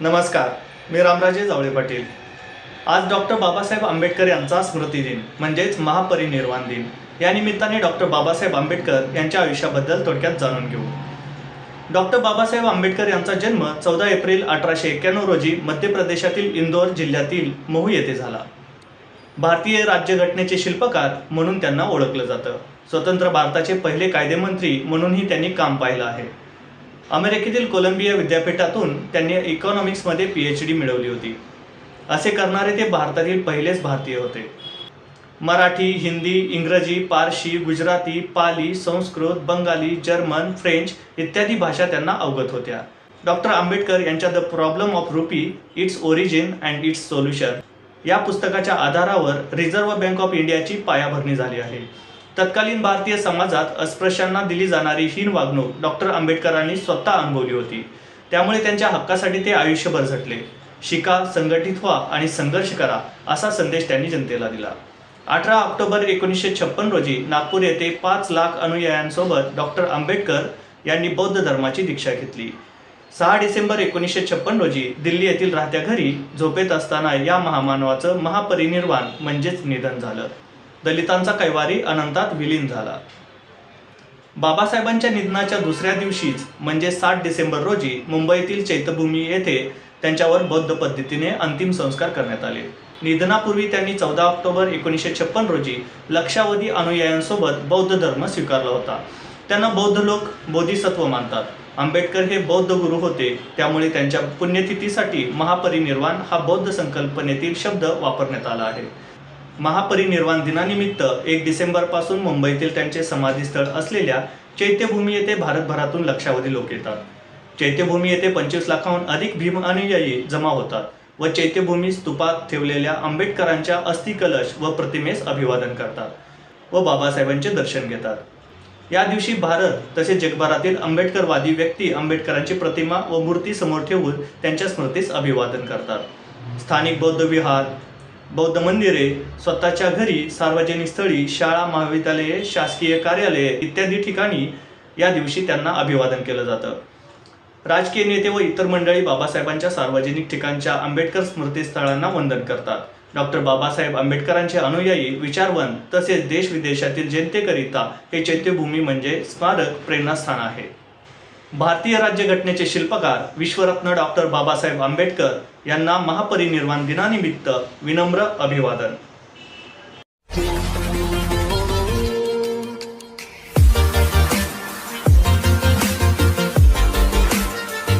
नमस्कार मी रामराजे जावळे पाटील. आज डॉक्टर बाबासाहेब आंबेडकर यांचा स्मृतिदिन म्हणजेच महापरिनिर्वाण दिन. या निमित्ताने डॉक्टर बाबासाहेब आंबेडकर यांच्या आयुष्याबद्दल थोडक्यात जाणून घेऊ. डॉक्टर बाबासाहेब आंबेडकर यांचा जन्म चौदा एप्रिल अठराशे एक्क्याण्णव रोजी मध्य प्रदेशातील इंदोर जिल्ह्यातील महू येथे झाला. भारतीय राज्यघटनेचे शिल्पकार म्हणून त्यांना ओळखलं जातं. स्वतंत्र भारताचे पहिले कायदेमंत्री म्हणूनही त्यांनी काम पाहिलं आहे. अमेरिकेतील कोलंबिया विद्यापीठातून त्यांनी इकॉनॉमिक्समध्ये पी एच डी मिळवली होती. असे करणारे ते भारतातील पहिलेच भारतीय होते. मराठी हिंदी इंग्रजी पारशी गुजराती पाली संस्कृत बंगाली जर्मन फ्रेंच इत्यादी भाषा त्यांना अवगत होत्या. डॉक्टर आंबेडकर यांच्या the problem of rupee its origin and its solution या पुस्तकाच्या आधारावर रिझर्व्ह बँक ऑफ इंडियाची पायाभरणी झाली आहे. तत्कालीन भारतीय समाजात अस्पृश्यांना दिली जाणारी हीन वागणूक डॉक्टर आंबेडकरांनी स्वतः अनुभवली होती. त्यामुळे त्यांच्या हक्कासाठी ते आयुष्यभर झटले. शिका संघटित व्हा आणि संघर्ष करा असा संदेश त्यांनी जनतेला दिला. अठरा ऑक्टोबर एकोणीसशे छप्पन रोजी नागपूर येथे पाच लाख अनुयायांसोबत डॉक्टर आंबेडकर यांनी बौद्ध धर्माची दीक्षा घेतली. सहा डिसेंबर एकोणीसशे छप्पन रोजी दिल्ली येथील राहत्या घरी झोपेत असताना या महामानवाचं महापरिनिर्वाण म्हणजेच निधन झालं. दलितांचा कैवारी अनंतात विलीन झाला. बाबासाहेबांच्या निधनाच्या दुसऱ्या दिवशीच म्हणजे सात डिसेंबर रोजी मुंबईतील चैत्यभूमी येथे त्यांच्यावर बौद्ध पद्धतीने अंतिम संस्कार करण्यात आले. निधनापूर्वी त्यांनी चौदा ऑक्टोबर एकोणीसशे छप्पन रोजी लक्षावधी अनुयायांसोबत बौद्ध धर्म स्वीकारला होता. त्यांना बौद्ध लोक बोधिसत्व मानतात. आंबेडकर हे बौद्ध गुरु होते त्यामुळे त्यांच्या पुण्यतिथीसाठी महापरिनिर्वाण हा बौद्ध संकल्पनेतील शब्द वापरण्यात आला आहे. महापरिनिर्वाण दिनानिमित्त एक डिसेंबरपासून मुंबईतील त्यांचे समाधीस्थळ असलेल्या चैत्यभूमी येथे भारतभरातून लक्षावधी लोक येतात. चैत्यभूमी येथे पंचवीस लाखाहून अधिक भीम अनुयायी जमा होतात व चैत्यभूमी स्तूपात ठेवलेल्या आंबेडकरांच्या अस्थिकलश व प्रतिमेस अभिवादन करतात व बाबासाहेबांचे दर्शन घेतात. या दिवशी भारत तसेच जगभरातील आंबेडकरवादी व्यक्ती आंबेडकरांची प्रतिमा व मूर्ती समोर ठेवून त्यांच्या स्मृतीस अभिवादन करतात. स्थानिक बौद्ध विहार बौद्ध मंदिरे स्वतःच्या घरी सार्वजनिक स्थळी शाळा महाविद्यालये शासकीय कार्यालये इत्यादी ठिकाणी या दिवशी त्यांना अभिवादन केलं जातं. राजकीय नेते व इतर मंडळी बाबासाहेबांच्या सार्वजनिक ठिकाणच्या आंबेडकर स्मृतीस्थळांना वंदन करतात. डॉक्टर बाबासाहेब आंबेडकरांचे अनुयायी विचारवंत तसेच देश विदेशातील जनतेकरिता हे चैत्यभूमी म्हणजे स्मारक प्रेरणास्थान आहे. भारतीय राज्यघटनेचे शिल्पकार विश्वरत्न डॉक्टर बाबासाहेब आंबेडकर यांना महापरिनिर्वाण दिनानिमित्त विनम्र अभिवादन.